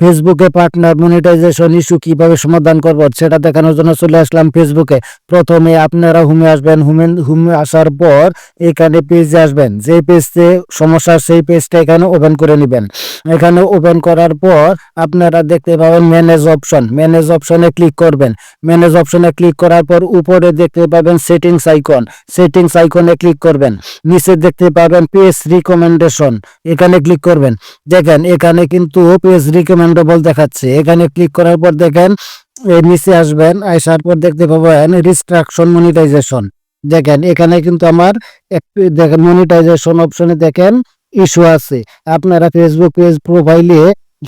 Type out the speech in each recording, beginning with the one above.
ফেসবুকে partner monetization issue কীভাবে সমাধান করব, সেটা দেখানোর জন্য চলে আসলাম ফেসবুকে প্রথমে আপনারা হুমে আসবেন হোমে হোমে আসার পর এখানে পেজে আসবেন। যে পেজে সমস্যা, সেই পেজটা এখানে ওপেন করে নেবেন। এখানে ওপেন করার পর আপনারা দেখতে পাবেন ম্যানেজ অপশন ম্যানেজ অপশনে ক্লিক করবেন। ম্যানেজ অপশনে ক্লিক করার পর উপরে দেখতে পাবেন সেটিংস আইকন সেটিংস আইকনে ক্লিক করবেন। নিচে দেখতে পাবেন পেজ রিকমেন্ডেশন এখানে ক্লিক করবেন। দেখেন, এখানে কিন্তু পেজ রিকমেন্ডেবল দেখাচ্ছে। এখানে ক্লিক করার পর দেখেন নিচে আসবেন, আসার পর দেখতে পাবেন রিস্ট্রাকশন মনিটাইজেশন দেখেন, এখানে কিন্তু আমার দেখেন মনিটাইজেশন অপশনে দেখেন ইস্যু আছে। আপনারা ফেসবুক পেজ প্রোফাইলে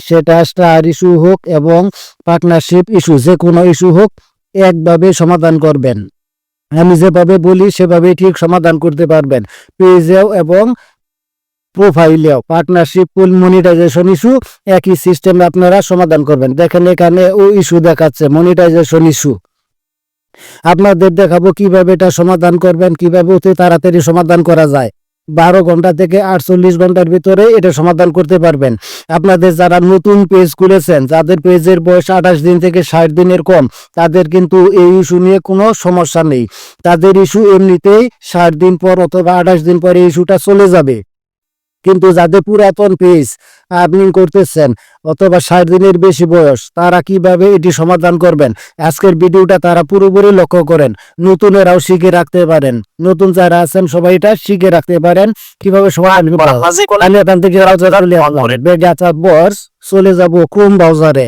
সেটা স্টার ইস্যু হোক এবং পার্টনারশিপ ইস্যু যে কোনো ইস্যু হোক, একভাবে সমাধান করবেন। আমি যেভাবে বলি সেভাবে ঠিক সমাধান করতে পারবেন। পেজেও এবং প্রোফাইলেও পার্টনারশিপ ফুল মনিটাইজেশন ইস্যু একই সিস্টেমে আপনারা সমাধান করবেন। দেখেন এখানে ও ইস্যু দেখাচ্ছে মনিটাইজেশন ইস্যু আপনাদের দেখাবো কীভাবে এটা সমাধান করবেন, কীভাবে অতি তাড়াতাড়ি সমাধান করা যায়। বারো ঘণ্টা থেকে আটচল্লিশ ঘণ্টার ভিতরে এটা সমাধান করতে পারবেন। আপনাদের যারা নতুন পেজ খুলেছেন, যাদের পেজের বয়স আঠাশ দিন থেকে ষাট দিনের কম, তাদের কিন্তু এই ইস্যু নিয়ে কোনো সমস্যা নেই। তাদের ইস্যু এমনিতেই ষাট দিন পর অথবা আঠাশ দিন পরে ইস্যুটা চলে যাবে। কিন্তু যাদের পুরাতন পেজ আপনি করতেছেন অথবা ষাট দিনের বেশি বয়স তারা কীভাবে এটি সমাধান করবেন? আজকের ভিডিওটা তারা পুরোপুরি লক্ষ্য করেন। নতুনেরাও শিখে রাখতে পারেন। নতুন যারা আছেন সবাই এটা শিখে রাখতে পারেন। কীভাবে। আমি এখান থেকে চলে যাব ক্রোম ব্রাউজারে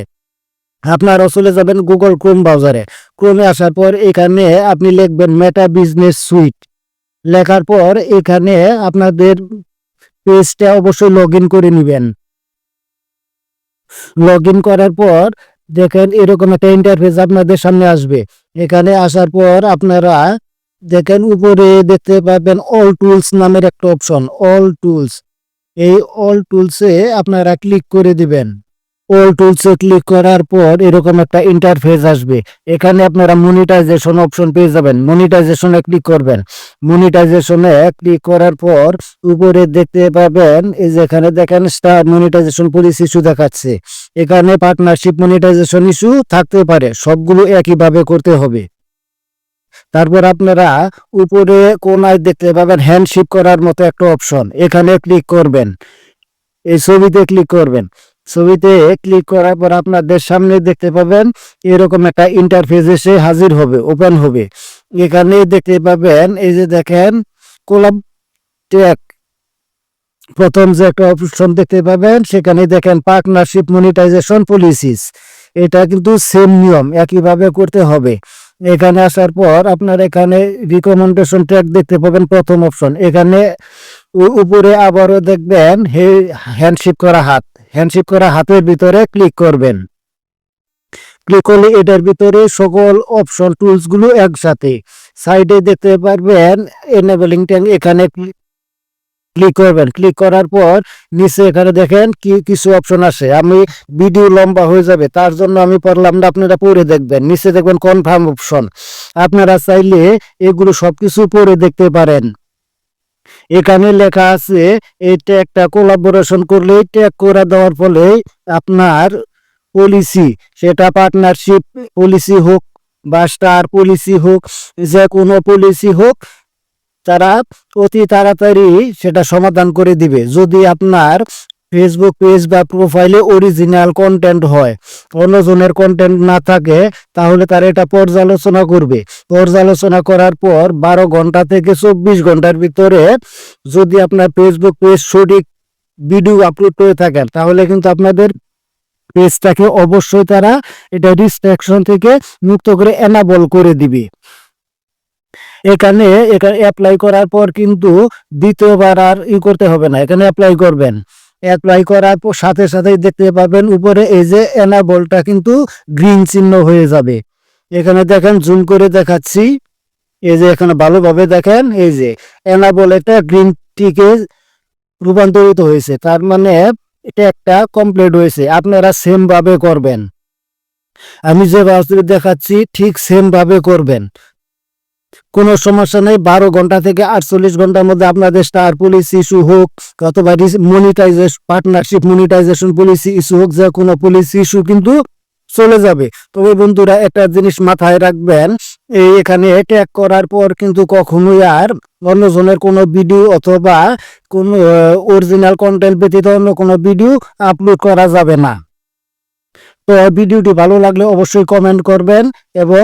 আপনারাও চলে যাবেন গুগল ক্রোম ব্রাউজারে ক্রোমে আসার পর এখানে আপনি লিখবেন মেটা বিজনেস সুইট লেখার পর এখানে আপনাদের পেজটা অবশ্যই লগ করে নেবেন। লগ করার পর দেখেন এরকম একটা ইন্টারফেস আপনাদের সামনে আসবে। এখানে আসার পর আপনারা দেখেন উপরে দেখতে পাবেন অল টুলস নামের একটা অপশন অল টুলস এই অল টুলসে আপনারা ক্লিক করে দিবেন। অল টুলসে ক্লিক করার পর এরকম একটা ইন্টারফেস আসবে। এখানে আপনারা মনিটাইজেশন অপশন পেয়ে যাবেন। মনিটাইজেশনে ক্লিক করবেন। মনিটাইজেশনে ক্লিক করার পর উপরে দেখতে পাবেন, এই যে এখানে দেখেন স্টার মনিটাইজেশন পলিসি ইস্যু দেখাচ্ছে। এখানে পার্টনারশিপ মনিটাইজেশন ইস্যু থাকতে পারে। সবগুলো একইভাবে করতে হবে। তারপর আপনারা উপরে কোনায় দেখতে পাবেন হ্যান্ডশিপ করার মতো একটা অপশন এখানে ক্লিক করবেন। এই ছবিতে ক্লিক করবেন। ছবিতে ক্লিক করার পর আপনাদের সামনে দেখতে পাবেন এরকম একটা ইন্টারফেস এসে হাজির হবে ওপেন হবে। এখানে দেখতে পাবেন এই যে দেখেন কোলাব টেক প্রথম যে একটা অপশন দেখতে পাবেন, সেখানে দেখেন পার্টনারশিপ মনিটাইজেশন পলিসিস এটা কিন্তু সেম নিয়ম, একইভাবে করতে হবে। এখানে আসার পর আপনার এখানে রিকমেন্ডেশন ট্র্যাক দেখতে পাবেন প্রথম অপশন এখানে উপরে আবারও দেখবেন হ্যান্ডশিপ করা হাত। হ্যান্ডশিপ করা হাতের ভিতরে ক্লিক করবেন। ক্লিক করলে এটার ভিতরে সকল অপশন টুলসগুলো একসাথে। সাইডে দেখতে পারবেন এনেবলিং ট্যাঙ্ক এখানে ক্লিক করবেন। ক্লিক করার পর নিচে এখানে দেখেন কি, কিছু অপশন আসে। আমি ভিডিও লম্বা হয়ে যাবে, তার জন্য আমি পড়লাম না আপনারা পড়ে দেখবেন। নিচে দেখবেন কনফার্ম অপশন আপনারা চাইলে এগুলো সবকিছু পড়ে দেখতে পারেন। এখানে লেখা আছে এটা একটা কোলাবোরেশন করলে ট্যাগ করে দেওয়ার ফলে আপনার পলিসি সেটা পার্টনারশিপ পলিসি হোক বা স্টার পলিসি হোক, যে কোনো পলিসি হোক, তারা অতি তাড়াতাড়ি সেটা সমাধান করে দিবে। যদি আপনার ফেসবুক পেজ বা প্রোফাইলে অরিজিনাল কন্টেন্ট হয়। অন্যজনের কন্টেন্ট না থাকে, তাহলে তারা এটা পর্যালোচনা করবে। পর্যালোচনা করার পর বারো ঘণ্টা থেকে চব্বিশ ঘণ্টার ভিতরে যদি আপনার ফেসবুক পেজ সঠিক ভিডিও আপলোড করে থাকেন, তাহলে কিন্তু আপনাদের পেজটাকে অবশ্যই তারা এটা রিস্ট্রাকশন থেকে মুক্ত করে এনাবল করে দিবে। এখানে এখানে অ্যাপ্লাই করার পর কিন্তু দ্বিতীয়বার আর ই করতে হবে না, এখানে অ্যাপ্লাই করবেন। অ্যাপ্লাই করার সাথে সাথেই দেখতে পাবেন উপরে এই যে এনাবলটা কিন্তু গ্রিন চিহ্ন হয়ে যাবে। এখানে দেখেন জুম করে দেখাচ্ছি। এই যে এখানে ভালোভাবে দেখেন, এই যে এনাবল একটা গ্রিন টিকে রূপান্তরিত হয়েছে। তার মানে এটা একটা কমপ্লিট হয়েছে। আপনারা সেম ভাবে করবেন। আমি যে বাস্তবে দেখাচ্ছি, ঠিক সেম ভাবে করবেন। কোনো সমস্যা নেই, বারো ঘণ্টা থেকে আটচল্লিশ ঘণ্টার মধ্যে আপনাদের স্টার পলিসি ইস্যু হোক, অথবা monetization partnership monetization policy issue হোক, যে কোনো পলিসি ইস্যু কিন্তু চলে যাবে। তবে বন্ধুরা, একটা জিনিস মাথায় রাখবেন, এই এখানে ট্যাগ করার পর কিন্তু কখনোই আর অন্যজনের কোনো ভিডিও অথবা কোনো অরিজিনাল কন্টেন্ট ব্যতীত অন্য কোনো ভিডিও আপলোড করা যাবে না। তো ভিডিওটি ভালো লাগলে অবশ্যই কমেন্ট করবেন এবং